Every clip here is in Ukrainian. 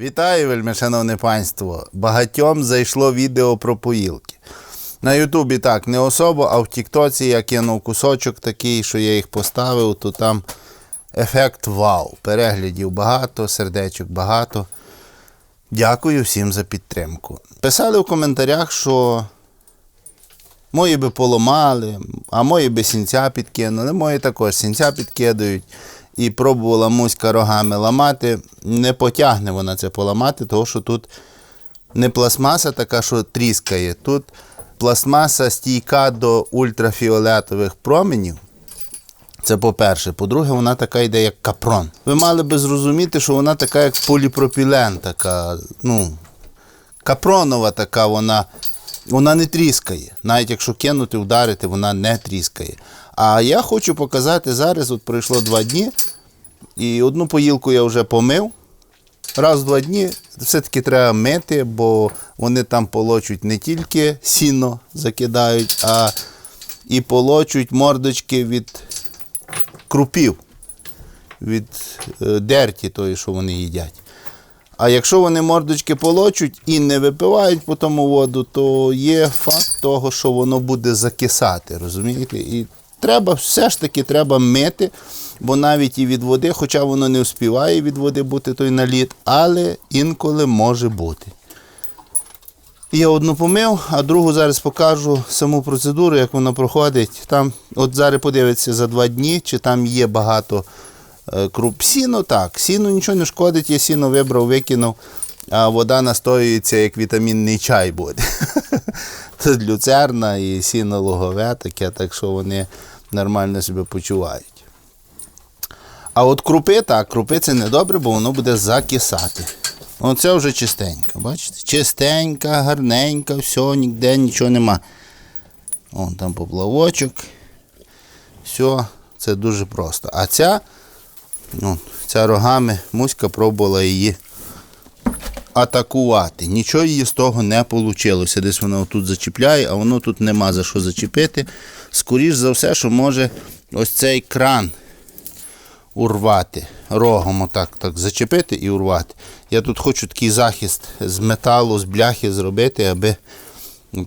Вітаю, вельми шановне панство. Багатьом зайшло відео про поїлки. На Ютубі так, не особо, а в Тіктоці я кинув кусочок такий, що я їх поставив, то там ефект вау. Переглядів багато, сердечок багато. Дякую всім за підтримку. Писали в коментарях, що мої би поламали, а мої би сінця підкинули. Мої також сінця підкидають. І пробувала муська рогами ламати. Не потягне вона це поламати, тому що тут не пластмаса така, що тріскає. Тут пластмаса стійка до ультрафіолетових променів. Це по-перше. По-друге, вона така йде, як капрон. Ви мали би зрозуміти, що вона така, як поліпропілен, така, ну, капронова така, вона, вона не тріскає. Навіть якщо кинути, вдарити, вона не тріскає. А я хочу показати зараз, от пройшло два дні, і одну поїлку я вже помив. Раз в два дні все-таки треба мити, бо вони там полочуть не тільки сіно закидають, а і полочуть мордочки від крупів, від е, дерті тої, що вони їдять. А якщо вони мордочки полочуть і не випивають по тому воду, то є факт того, що воно буде закисати, розумієте? І треба все ж таки треба мити, бо навіть і від води, хоча воно не успіває від води бути той наліт, але інколи може бути. Я одну помив, а другу зараз покажу саму процедуру, як вона проходить. Там, от зараз подивиться за два дні, чи там є багато круп. Сіно так, сіно нічого не шкодить, я сіно вибрав, викинув, а вода настоюється, як вітамінний чай буде. Тут люцерна і сіно лугове таке, так що вони нормально себе почувають. А от крупи, так, крупи це не добре, бо воно буде закисати. Оце вже чистенька, бачите? Чистенька, гарненька, все, ніде нічого нема. Вон там поплавочок. Все, це дуже просто. А ця, ну, ця рогами муська пробувала її атакувати. Нічого її з того не вийшло. Десь вона тут зачіпляє, а воно тут нема за що зачепити. Скоріш за все, що може ось цей кран урвати. Рогом отак так зачепити і урвати. Я тут хочу такий захист з металу, з бляхи зробити, аби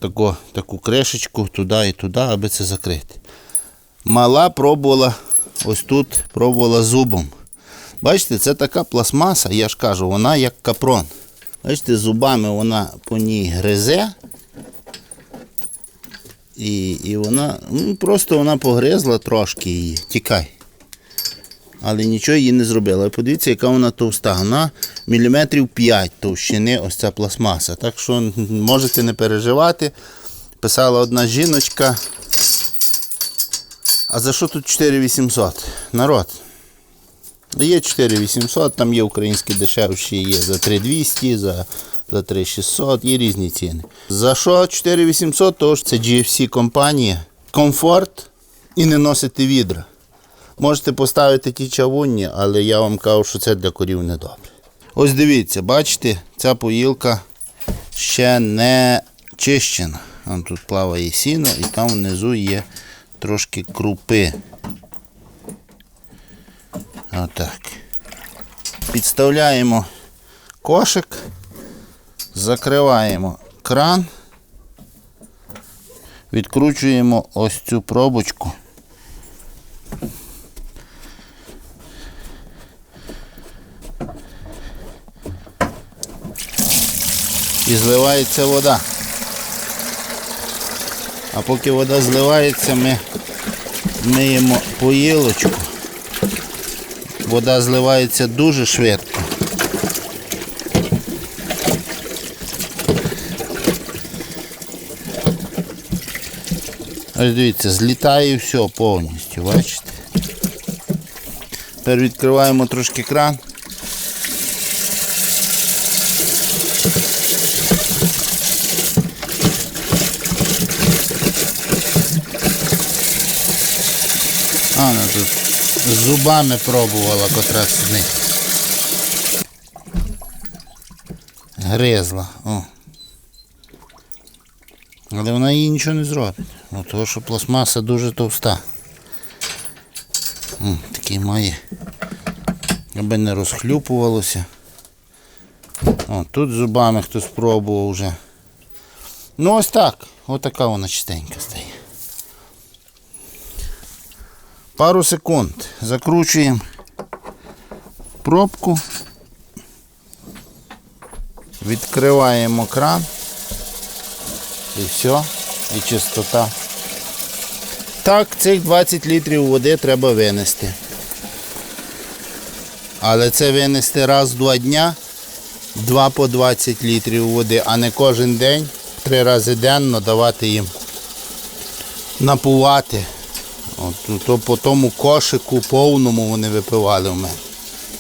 таку, таку кришечку туди і туди, аби це закрити. Мала пробувала ось тут, пробувала зубом. Бачите, це така пластмаса, я ж кажу, вона як капрон. Бачите, зубами вона по ній гризе. І, і вона ну, просто вона погризла трошки її. Тікай. Але нічого їй не зробила. Подивіться, яка вона товста. Вона міліметрів 5 товщини, ось ця пластмаса. Так що можете не переживати. Писала одна жіночка. А за що тут 4800? Народ. Є 4800, там є українські дешевші, є за 3200, за, за 3600, є різні ціни. За що 4800? Тому що це GFC компанія. Комфорт і не носити відра. Можете поставити ті чавунні, але я вам кажу, що це для корів не добре. Ось дивіться, бачите, ця поїлка ще не чищена. Вон тут плаває сіно і там внизу є трошки крупи. Отак. Підставляємо кошик, закриваємо кран, відкручуємо ось цю пробочку. І зливається вода. А поки вода зливається, ми миємо поїлочку. Вода зливається дуже швидко. Ось дивіться, злітає все повністю, бачите? Тепер відкриваємо трошки кран. А, вона тут зубами пробувала котра з них. Гризла. О. Але вона їй нічого не зробить. Ну, тому що пластмаса дуже товста. М, такий має. Аби не розхлюпувалося. О, тут зубами хтось спробував вже. Ну ось так. Ось така вона чистенька Пару секунд. Закручуємо пробку. Відкриваємо кран. І все. І чистота. Так, цих 20 літрів води треба винести. Але це винести раз в два дня, два по 20 літрів води, а не кожен день, три рази денно давати їм напувати. От, то по тому кошику повному вони випивали в мене.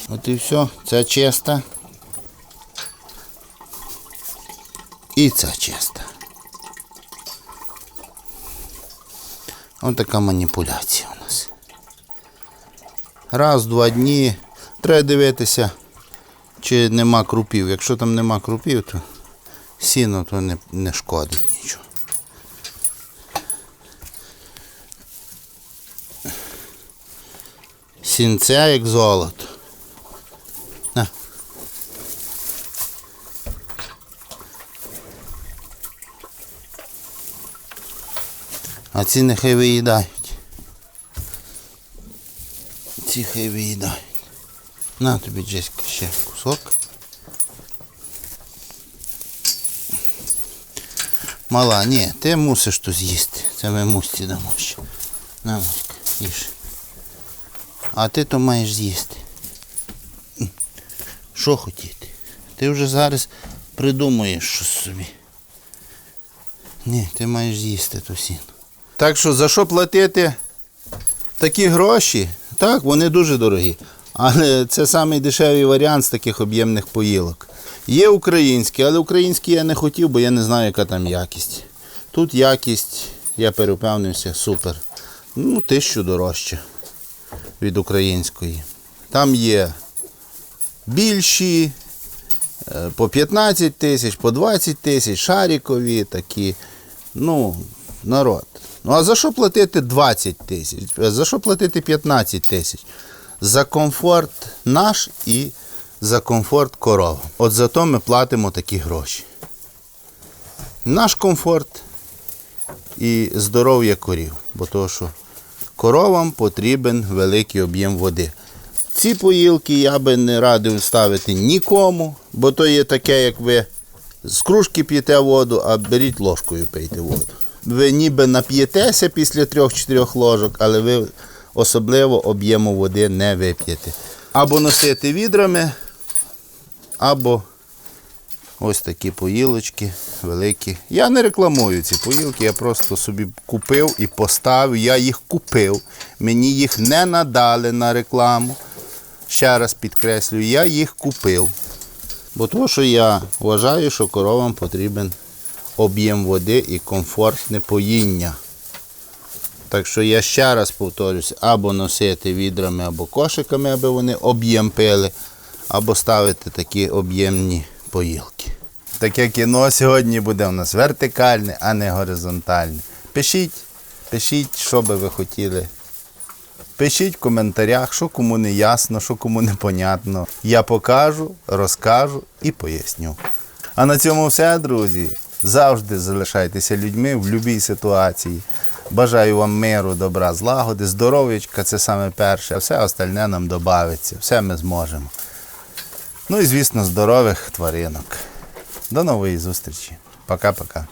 От і все, це чиста. І ця чиста. Ось така маніпуляція у нас. Раз, два дні. Треба дивитися, чи нема крупів. Якщо там нема крупів, то сіно то не, не шкодить нічого. Сінце як золото. На. А ці нехай виїдають. Ці хай виїдають. На тобі, Джеська, ще кусок. Мала, ні, ти мусиш то з'їсти. Це ми мусті дамо ще. На, Муська, їж. А ти то маєш з'їсти. Що хотіти? Ти вже зараз придумуєш щось собі. Ні, ти маєш з'їсти то сіно. Так що за що платити такі гроші? Так, вони дуже дорогі. Але це самий варіант з таких об'ємних поїлок. Є українські, але українські я не хотів, бо я не знаю, яка там якість. Тут якість, я перепевнився, супер. Ну, тисячу дорожче від української. Там є більші, е, по 15 тисяч, по 20 тисяч, шарікові такі. Ну, народ. Ну а за що платити 20 тисяч? За що платити 15 тисяч? За комфорт наш і за комфорт коров. От за то ми платимо такі гроші. Наш комфорт і здоров'я корів. Бо то, що коровам потрібен великий об'єм води. Ці поїлки я би не радив ставити нікому, бо то є таке, як ви з кружки п'єте воду, а беріть ложкою пийте воду. Ви ніби нап'єтеся після 3-4 ложок, але ви особливо об'єму води не вип'єте. Або носити відрами, або ось такі поїлочки великі. Я не рекламую ці поїлки, я просто собі купив і поставив. Я їх купив. Мені їх не надали на рекламу. Ще раз підкреслюю, я їх купив. Бо тому що я вважаю, що коровам потрібен об'єм води і комфортне поїння. Так що я ще раз повторюся, або носити відрами, або кошиками, аби вони об'єм пили, або ставити такі об'ємні поїлки. Таке кіно сьогодні буде у нас вертикальне, а не горизонтальне. Пишіть, пишіть, що би ви хотіли. Пишіть в коментарях, що кому не ясно, що кому непонятно. Я покажу, розкажу і поясню. А на цьому все, друзі. Завжди залишайтеся людьми в будь-якій ситуації. Бажаю вам миру, добра, злагоди, здоров'ячка це саме перше, а все остальне нам додається. Все ми зможемо. Ну і звісно, здорових тваринок. До нової зустрічі. Пока-пока.